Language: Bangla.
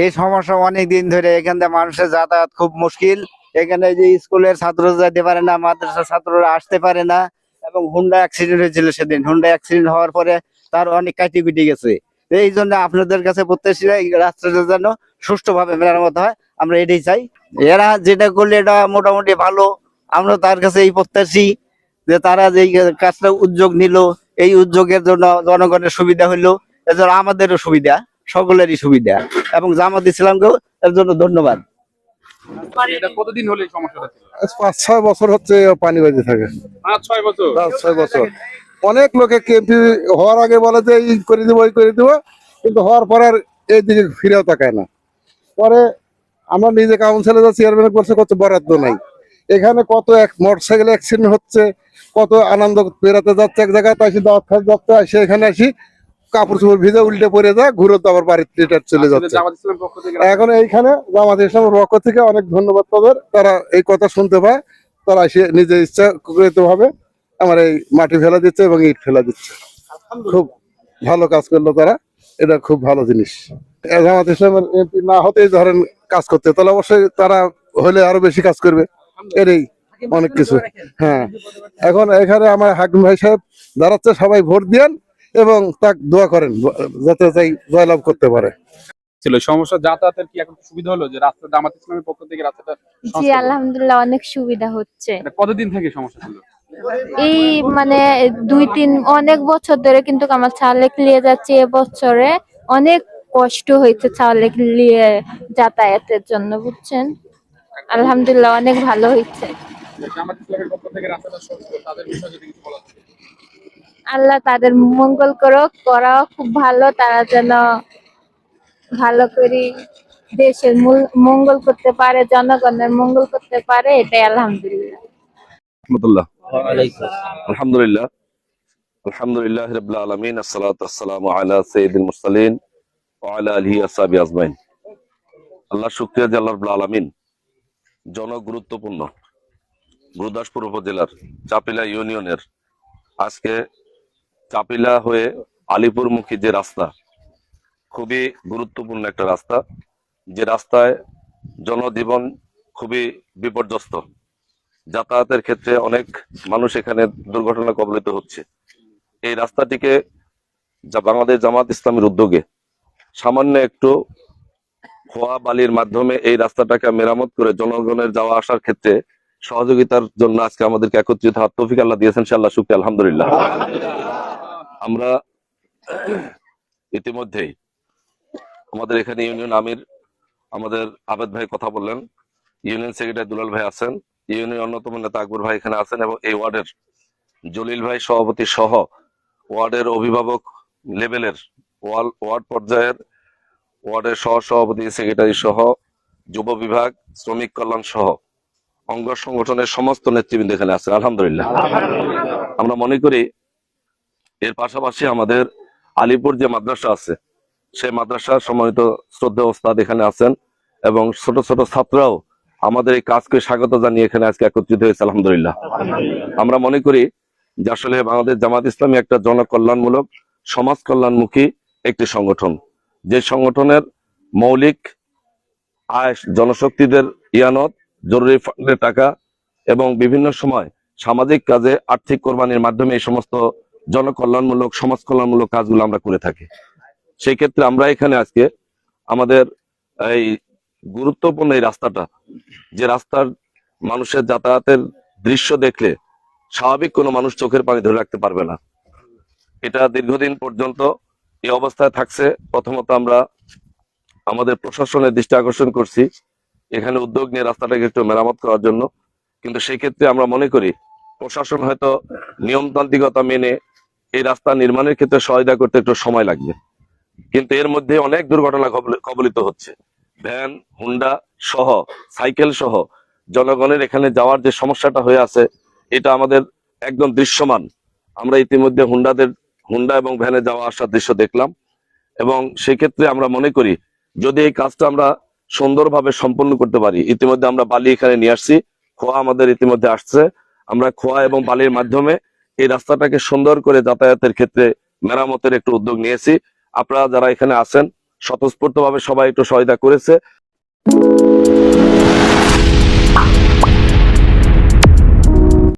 এই সমস্যা অনেক দিন ধরে এখান থেকে মানুষের যাতায়াত খুব মুশকিল। এখানে যে স্কুলের ছাত্র যেতে পারে না, মাদ্রাসার ছাত্ররা আসতে পারে না, এবং হুন্ডা অ্যাক্সিডেন্ট হয়েছিল সেদিন। হুন্ডা অ্যাক্সিডেন্ট হওয়ার পরে তার অনেক কাটি কুটি গেছে। এই জন্য আপনাদের কাছে প্রত্যাশী রাস্তাটা যেন সুষ্ঠুভাবে মেরামত হয়। আমরা এটাই চাই। এরা যেটা করলে এটা মোটামুটি ভালো। আমরা তার কাছে এই প্রত্যাশী যে তারা যে কাজটা উদ্যোগ নিল, এই উদ্যোগের জন্য জনগণের সুবিধা হইল। এজন্য আমাদেরও সুবিধা। সকলেরই সুবিধা। এবং জামাত ইসলামকেও এর জন্য ধন্যবাদ। কতদিন হলো এই সমস্যাটা পাঁচ ছয় বছর হচ্ছে পানি বাজে থাকে। পাঁচ ছয় বছর? পাঁচ ছয় বছর। অনেক লোকে কেমপি হওয়ার আগে বলে যে এই করে দিব ওই করে দিব। কিন্তু হওয়ার পর আর এই দিকে ফিরেও তাকায় না। পরে আমরা নিজে কাউন্সিলে যা চেয়ারম্যান করছে কত বরাদ্দ নাই। এখানে কত এক মোটরসাইকেল অ্যাক্সিডেন্ট হচ্ছে কত আনন্দ বেড়াতে যাচ্ছে এক জায়গায় তাই দাওয়াত খাতে যাচ্ছে আসে এখানে আসি কাপড় চোপড় ভিজে উল্টে পড়ে যায় ঘুরে তো আবার বাড়িতে রিটার চলে যাচ্ছে। এখন এইখানে জামাত ইসলামের পক্ষ থেকে অনেক ধন্যবাদ তাদের। তারা এই কথা শুনতে পায় তারা এসে নিজে ইচ্ছা ভাবে আমার এই মাটি ফেলা দিচ্ছে এবং ইট ফেলা দিচ্ছে। খুব ভালো কাজ করল তারা এটা খুব ভালো জিনিস। জামাত ইসলামের এমপি না হতেই ধরেন কাজ করতে তাহলে অবশ্যই তারা হলে আরও বেশি কাজ করবে। এরই অনেক কিছু। হ্যাঁ। এখন এখানে আমার হাকিম ভাই সাহেব দাঁড়াচ্ছে সবাই ভোট দিয়েন। এবং তাক দোয়া করেন যাতে তাই জয়লাভ করতে পারে। ছিল। সমস্যা যাতায়াতের কি এখন সুবিধা হলো? যে রাস্তা জামাত ইসলামের পক্ষ থেকে রাস্তাটা জি আলহামদুলিল্লাহ অনেক সুবিধা হচ্ছে। কতদিন থেকে সমস্যা ছিল? এই মানে দুই তিন অনেক বছর ধরে কিন্তু আমার যাচ্ছে এবছরে অনেক কষ্ট হয়েছে যাতায়াতের জন্য বুঝছেন? আলহামদুলিল্লাহ অনেক ভালো হয়েছে। জামাত ইসলামের পক্ষ থেকে রাস্তাটা তাদের বিষয়ে যদি কিছু বলা যায়। আল্লাহ তাদের মঙ্গল করুক করাও খুব ভালো। তারা যেন ভালো করে দেশের মঙ্গল করতে পারে জনগণের মঙ্গল করতে পারে এটাই আলহামদুলিল্লাহ। আলহামদুলিল্লাহ। আলহামদুলিল্লাহ রাব্বিল আলামিন আসসালাতু ওয়াসসালামু আলা সাইয়্যিদিল মুরসালিন ওয়া আলা আলিহি আসহাবি আজমাইন। আল্লাহ শুকরিয়া যে আল্লাহ রাব্বুল আলামিন জনগুরুত্বপূর্ণ। গুরুদাসপুর উপজেলার চাপিলা ইউনিয়নের আজকে চাপিলা হয়ে আলিপুরমুখী যে রাস্তা, খুবই গুরুত্বপূর্ণ একটা রাস্তা। যে রাস্তায় জনজীবন খুবই বিপর্যস্ত। যাতায়াতের ক্ষেত্রে অনেক মানুষ এখানে দুর্ঘটনা কবলিত হচ্ছে। এই রাস্তাটিকে যা বাংলাদেশ জামাত ইসলামের উদ্যোগে সামান্য একটু খোয়া বালির মাধ্যমে এই রাস্তাটাকে মেরামত করে জনগণের যাওয়া আসার ক্ষেত্রে সহযোগিতার জন্য আজকে আমাদেরকে একত্রিত হওয়ার তৌফিক আল্লাহ দিয়েছেন সে আল্লাহ শুক্রিয়া, আলহামদুলিল্লাহ। আমরা ইতিমধ্যেই আমাদের এখানে ইউনিয়ন আমির, আমাদের আবেদ ভাই কথা বললেন। ইউনিয়ন সেক্রেটারি দুলাল ভাই আছেন। ইউনিয়ন অন্যতম নেতা আকবর ভাই এখানে আছেন এবং এই ওয়ার্ডের জলিল ভাই সভাপতি সহ ওয়ার্ডের অভিভাবক লেভেলের ওয়ার্ড পর্যায়ের ওয়ার্ডের সহ সভাপতি সেক্রেটারি সহ যুব বিভাগ, শ্রমিক কল্যাণ সহ অঙ্গ সংগঠনের সমস্ত নেতৃবৃন্দ এখানে আছেন। আলহামদুলিল্লাহ। আমরা মনে করি এর পাশাপাশি আমাদের আলিপুর যে মাদ্রাসা আছে, সেই মাদ্রাসার সম্মানিত শ্রদ্ধা ওস্তাদ এখানে আছেন এবং ছোট ছোট ছাত্ররাও আমাদের এই কাজকে স্বাগত জানিয়ে এখানে আজকে একত্রিত হয়েছে, আলহামদুলিল্লাহ। আমরা মনে করি যে আসলে বাংলাদেশ জামাত ইসলামী একটা জনকল্যাণমূলক, সমাজ কল্যাণমুখী একটি সংগঠন। যে সংগঠনের মৌলিক আয় জনশক্তিদের ইয়ানত, জরুরি ফান্ডের টাকা এবং বিভিন্ন সময় সামাজিক কাজে আর্থিক কোরবানির মাধ্যমে এই সমস্ত জনকল্যাণমূলক সমাজ কল্যাণমূলক কাজগুলো আমরা করে থাকি। সেই ক্ষেত্রে আমরা এখানে আজকে আমাদের এই গুরুত্বপূর্ণ এই রাস্তাটা, যে রাস্তার মানুষের যাতায়াতের দৃশ্য দেখলে স্বাভাবিক কোনো মানুষ চোখের পানি ধরে রাখতে পারবে না। এটা দীর্ঘদিন পর্যন্ত এই অবস্থায় থাকছে। প্রথমত আমরা আমাদের প্রশাসনের দৃষ্টি আকর্ষণ করছি এখানে উদ্যোগ নিয়ে রাস্তাটাকে একটু মেরামত করার জন্য। কিন্তু সেই ক্ষেত্রে আমরা মনে করি, প্রশাসন হয়তো নিয়মতান্ত্রিকতা মেনে এই রাস্তা নির্মাণের ক্ষেত্রে সহায়তা করতে একটু সময় লাগবে। কিন্তু এর মধ্যে অনেক দুর্ঘটনা কবলিত হচ্ছে। ভ্যান, হুন্ডা সহ, সাইকেল সহ জনগণের এখানে যাওয়ার যে সমস্যাটা হয়ে আছে, এটা আমাদের একদম দৃশ্যমান। আমরা ইতিমধ্যে হুন্ডাদের হুন্ডা এবং ভ্যানে যাওয়া আসার দৃশ্য দেখলাম। এবং সেক্ষেত্রে আমরা মনে করি, যদি এই কাজটা আমরা সুন্দরভাবে সম্পন্ন করতে পারি, ইতিমধ্যে আমরা বালি এখানে নিয়ে আসছি। খোয়া আমাদের ইতিমধ্যে আসছে। আমরা খোয়া এবং বালির মাধ্যমে এই রাস্তাটাকে সুন্দর করে যাতায়াতের ক্ষেত্রে মেরামতের একটু উদ্যোগ নিয়েছি। আপনারা যারা এখানে আছেন স্বতঃস্ফূর্ত সবাই একটু সহায়তা করেছে।